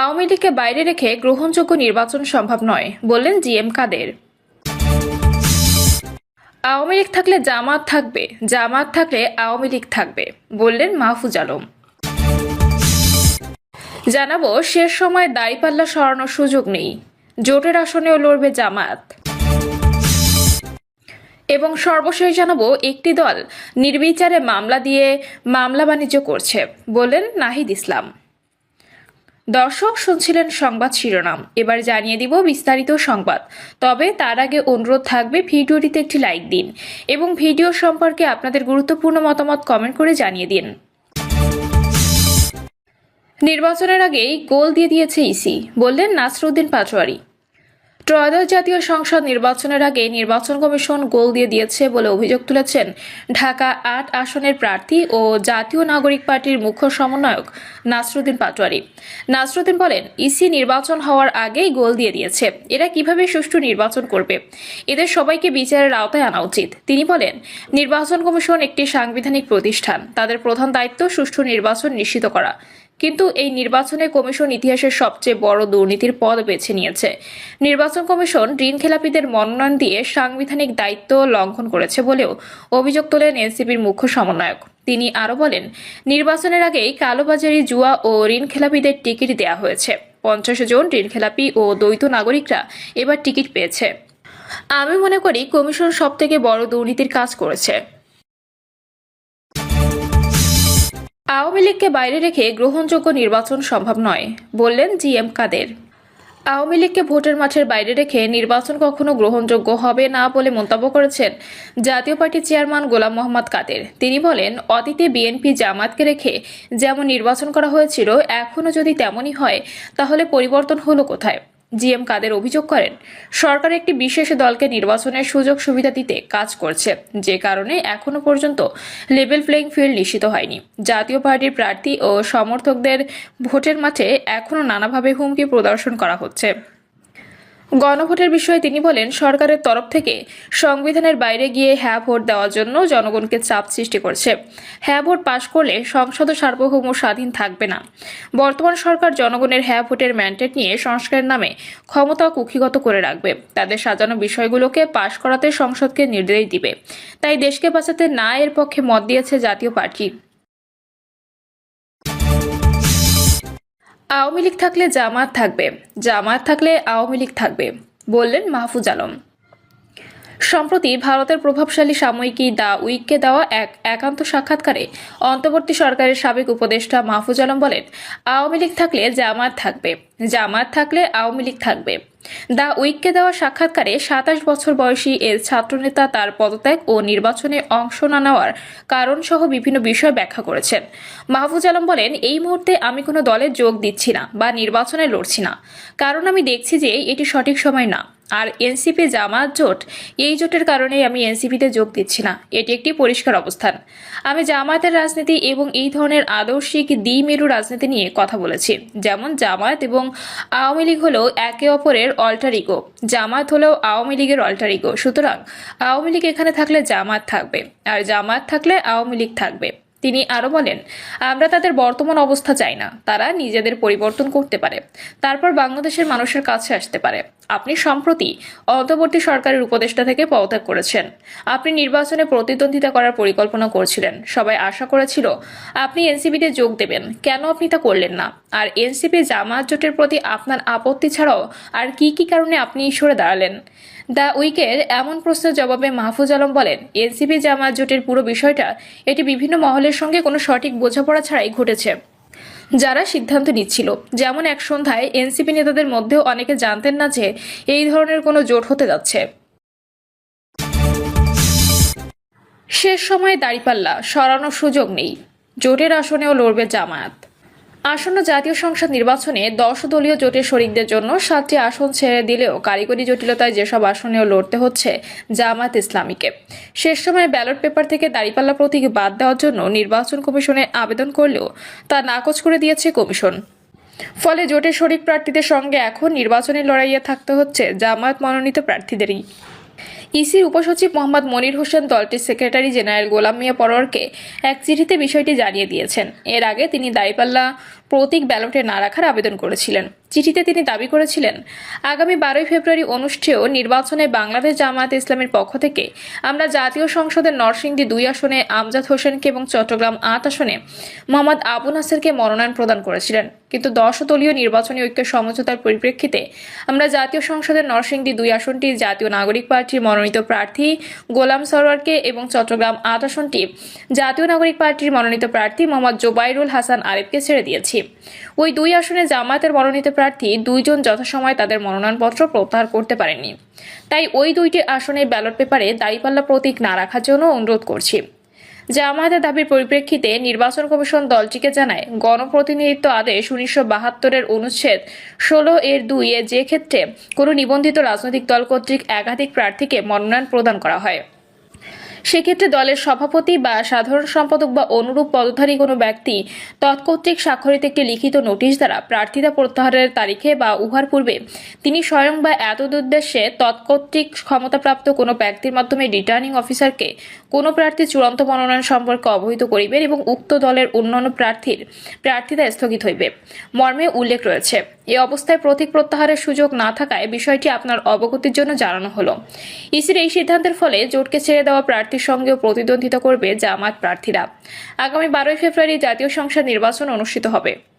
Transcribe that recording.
আওয়ামী লীগকে বাইরে রেখে গ্রহণযোগ্য নির্বাচন সম্ভব নয়, বললেন জি এম কাদের। আওয়ামী লীগ থাকলে জামাত থাকবে, জামাত থাকলে আওয়ামী লীগ থাকবে, বললেন মাহফুজ আলম। জানাব, শেষ সময় দাঁড়িপাল্লা সরানোর সুযোগ নেই, জোটের আসনেও লড়বে জামাত। এবং সর্বশেষ জানাব, একটি দল নির্বিচারে মামলা দিয়ে মামলা বাণিজ্য করছে, বললেন নাহিদ ইসলাম। দর্শক শুনছিলেন সংবাদ শিরোনাম। এবার জানিয়ে দিব বিস্তারিত সংবাদ। তবে তার আগে অনুরোধ থাকবে ভিডিওটিতে একটি লাইক দিন এবং ভিডিও সম্পর্কে আপনাদের গুরুত্বপূর্ণ মতামত কমেন্ট করে জানিয়ে দিন। নির্বাচনের আগেই গোল দিয়ে দিয়েছে ইসি। বললেন নাসরুদ্দিন পাটোয়ারি। ত্রয়োদশ জাতীয় সংসদ নির্বাচনের আগে নির্বাচন কমিশন গোল দিয়ে দিয়েছে বলে অভিযোগ তুলেছেন ঢাকা আট আসনের প্রার্থী ও জাতীয় নাগরিক পার্টির মুখ্য সমন্বয়ক নাসরুদ্দিন পাটোয়ারি। নাসরুদ্দিন বলেন, ইসি নির্বাচন হওয়ার আগেই গোল দিয়ে দিয়েছে। এরা কীভাবে সুষ্ঠু নির্বাচন করবে? এদের সবাইকে বিচারের আওতায় আনা উচিত। তিনি বলেন, নির্বাচন কমিশন একটি সাংবিধানিক প্রতিষ্ঠান। তাদের প্রধান দায়িত্ব সুষ্ঠু নির্বাচন নিশ্চিত করা। কিন্তু এই নির্বাচনে কমিশন ইতিহাসের সবচেয়ে বড় দুর্নীতির পদ বেছে নিয়েছে। নির্বাচন কমিশন ঋণ খেলাপিদের মনোনয়ন দিয়ে সাংবিধানিক দায়িত্ব লঙ্ঘন করেছে বলেও অভিযোগ তোলেন এনসিপির মুখ্য সমন্বয়ক। তিনি আরও বলেন, নির্বাচনের আগেই কালোবাজারি জুয়া ও ঋণ খেলাপিদের টিকিট দেওয়া হয়েছে। পঞ্চাশ জন ঋণ খেলাপি ও দ্বৈত নাগরিকরা এবার টিকিট পেয়েছে। আমি মনে করি কমিশন সবথেকে বড় দুর্নীতির কাজ করেছে। আওয়ামী লীগকে বাইরে রেখে গ্রহণযোগ্য নির্বাচন সম্ভব নয়, বললেন জি এম কাদের। আওয়ামী লীগকে ভোটের মাঠের বাইরে রেখে নির্বাচন কখনো গ্রহণযোগ্য হবে না বলে মন্তব্য করেছেন জাতীয় পার্টির চেয়ারম্যান গোলাম মোহাম্মদ কাদের। তিনি বলেন, অতীতে বিএনপি জামাতকে রেখে যেমন নির্বাচন করা হয়েছিল এখনও যদি তেমনই হয়, তাহলে পরিবর্তন হলো কোথায়? জিএম কাদের অভিযোগ করেন, সরকার একটি বিশেষ দলকে নির্বাচনের সুযোগ সুবিধা দিতে কাজ করছে, যে কারণে এখনও পর্যন্ত লেভেল প্লেইং ফিল্ড নিশ্চিত হয়নি। জাতীয় পার্টির প্রার্থী ও সমর্থকদের ভোটের মাঠে এখনও নানাভাবে হুমকি প্রদর্শন করা হচ্ছে। গণভোটের বিষয়ে তিনি বলেন, সরকারের তরফ থেকে সংবিধানের বাইরে গিয়ে হ্যাঁ ভোট দেওয়ার জন্য জনগণকে চাপ সৃষ্টি করছে। হ্যাঁ ভোট পাশ করলে সংসদ সার্বভৌম স্বাধীন থাকবে না। বর্তমান সরকার জনগণের হ্যাঁ ভোটের ম্যান্ডেট নিয়ে সংস্কারের নামে ক্ষমতা কুক্ষিগত করে রাখবে। তাদের সাজানো বিষয়গুলোকে পাশ করাতে সংসদকে নির্দেশ দিবে। তাই দেশকে বাঁচাতে না এর পক্ষে মত দিয়েছে জাতীয় পার্টি। আওয়ামী লীগ থাকলে জামাত থাকবে, জামাত থাকলে আওয়ামী লীগ থাকবে, বললেন মাহফুজ আলম। সম্প্রতি ভারতের প্রভাবশালী সাময়িকী দা উইককে দেওয়া এক একান্ত সাক্ষাৎকারে অন্তর্বর্তী সরকারের সাবেক উপদেষ্টা মাহফুজ আলম বলেন, আওয়ামী লীগ থাকলে জামাত থাকবে, জামাত থাকলে আওয়ামী লীগ থাকবে। দ্য উইককে দেওয়া সাক্ষাৎকারে সাতাশ বছর বয়সী এর ছাত্রনেতা তার পদত্যাগ ও নির্বাচনে অংশ না নেওয়ার কারণসহ বিভিন্ন বিষয় ব্যাখ্যা করেছেন। মাহফুজ আলম বলেন, এই মুহূর্তে আমি কোনো দলে যোগ দিচ্ছি না বা নির্বাচনে লড়ছি না। কারণ আমি দেখছি যে এটি সঠিক সময় না। আর এনসিপি জামাত জোট, এই জোটের কারণেই আমি এনসিপিতে যোগ দিচ্ছি না। এটি একটি পরিষ্কার অবস্থান। আমি জামায়াতের রাজনীতি এবং এই ধরনের আদর্শিক দ্বিমেরু রাজনীতি নিয়ে কথা বলেছি। যেমন জামায়াত এবং আওয়ামী লীগ হলো একে অপরের অল্টার ইগো জামায়াত হলেও আওয়ামী লীগের অল্টার ইগো সুতরাং আওয়ামী লীগ এখানে থাকলে জামাত থাকবে আর জামাত থাকলে আওয়ামী লীগ থাকবে। তিনি আরও বলেন, আমরা তাদের বর্তমান অবস্থা চাই না। তারা নিজেদের পরিবর্তন করতে পারে। তারপর বাংলাদেশের মানুষের কাছে আসতে পারে। আপনি সম্প্রতি অন্তর্বর্তী সরকারের উপদেষ্টা থেকে পদত্যাগ করেছেন। আপনি নির্বাচনে প্রতিদ্বন্দ্বিতা করার পরিকল্পনা করছিলেন। সবাই আশা করেছিল আপনি এনসিপিতে যোগ দেবেন। কেন আপনি তা করলেন না? আর এনসিপি জামাত জোটের প্রতি আপনার আপত্তি ছাড়াও আর কি কি কারণে আপনি সরে দাঁড়ালেন? দ্য উইকের এমন প্রশ্নের জবাবে মাহফুজ আলম বলেন, এনসিপি জামাত জোটের পুরো বিষয়টা এটি বিভিন্ন মহলের সঙ্গে কোনো সঠিক বোঝাপড়া ছাড়াই ঘটেছে। যারা সিদ্ধান্ত নিচ্ছিল। যেমন এক সন্ধ্যায় এনসিপি নেতাদের মধ্যেও অনেকে জানতেন না যে এই ধরনের কোনো জোট হতে যাচ্ছে। শেষ সময়ে দাঁড়িপাল্লা, সরানোর সুযোগ নেই। জোটের আসনেও লড়বে জামায়াত। আসন্ন জাতীয় সংসদ নির্বাচনে দশ দলীয় জোটের শরিকদের জন্য সাতটি আসন ছেড়ে দিলেও কারিগরি জটিলতায় যেসব আসনেও লড়তে হচ্ছে জামাত ইসলামীকে। শেষ সময়ে ব্যালট পেপার থেকে দাঁড়িপাল্লা প্রতীক বাদ দেওয়ার জন্য নির্বাচন কমিশনে আবেদন করলেও তা নাকচ করে দিয়েছে কমিশন। ফলে জোটের শরিক প্রার্থীদের সঙ্গে এখন নির্বাচনের লড়াইয়ে থাকতে হচ্ছে জামায়াত মনোনীত প্রার্থীদেরই। ইসির উপসচিব মোহাম্মদ মনির হোসেন দলটির সেক্রেটারি জেনারেল গোলাম মিয়া পরোয়ারকে এক চিঠিতে বিষয়টি জানিয়ে দিয়েছেন। এর আগে তিনি দাঁড়িপাল্লা প্রতীক ব্যালটে না রাখার আবেদন করেছিলেন। চিঠিতে তিনি দাবি করেছিলেন, আগামী বারোই ফেব্রুয়ারি অনুষ্ঠেয় নির্বাচনে বাংলাদেশ জামায়াত ইসলামের পক্ষ থেকে আমরা জাতীয় সংসদের নরসিংদী দুই আসনে আমজাদ হোসেনকে এবং চট্টগ্রাম আট আসনে মোহাম্মদ আবু নাসেরকে মনোনয়ন প্রদান করেছিলেন। কিন্তু দশ দলীয় নির্বাচনী ঐক্যের সমঝোতার পরিপ্রেক্ষিতে আমরা জাতীয় সংসদের নরসিংদী দুই আসনটি জাতীয় নাগরিক পার্টির মনোনীত প্রার্থী গোলাম সরোয়ারকে এবং চট্টগ্রাম আট আসনটি জাতীয় নাগরিক পার্টির মনোনীত প্রার্থী মোহাম্মদ জোবাইরুল হাসান আরিফকে ছেড়ে দিয়েছি। ওই দুই আসনে জামায়াতের মনোনীত প্রার্থী দুইজন যথাসময়ে তাদের মনোনয়নপত্র প্রত্যাহার করতে পারেননি। তাই ওই দুইটি আসনে ব্যালট পেপারে দাঁড়িপাল্লা প্রতীক না রাখার জন্য অনুরোধ করছি। জামায়াতের দাবির পরিপ্রেক্ষিতে নির্বাচন কমিশন দলটিকে জানায়, গণপ্রতিনিধিত্ব আদেশ উনিশশো বাহাত্তরের অনুচ্ছেদ ষোলো এর দুই এ যে ক্ষেত্রে কোনো নিবন্ধিত রাজনৈতিক দল কর্তৃক একাধিক প্রার্থীকে মনোনয়ন প্রদান করা হয়। সেক্ষেত্রে দলের সভাপতি বা সাধারণ সম্পাদক বা অনুরূপ পদধারী কোনো ব্যক্তি তৎকর্তৃক স্বাক্ষরিত একটি লিখিত নোটিশ দ্বারা প্রার্থিতা প্রত্যাহারের তারিখে বা উহার পূর্বে তিনি স্বয়ং বা এত এতদুদ্দেশ্যে তৎকর্তৃক ক্ষমতাপ্রাপ্ত কোনো ব্যক্তির মাধ্যমে রিটার্নিং অফিসারকে কোনো প্রার্থীর চূড়ান্ত মনোনয়ন সম্পর্কে অবহিত করিবেন এবং উক্ত দলের অন্যান্য প্রার্থীর প্রার্থিতা স্থগিত হইবে। মর্মে উল্লেখ রয়েছে এ অবস্থায় প্রতীক প্রত্যাহারের সুযোগ না থাকায় বিষয়টি আপনার অবগতির জন্য জানানো হলো। ইসির এই সিদ্ধান্তের ফলে জোটকে ছেড়ে দেওয়া প্রার্থীর সঙ্গেও প্রতিদ্বন্দ্বিতা করবে জামাত প্রার্থীরা। আগামী বারোই ফেব্রুয়ারি জাতীয় সংসদ নির্বাচন অনুষ্ঠিত হবে।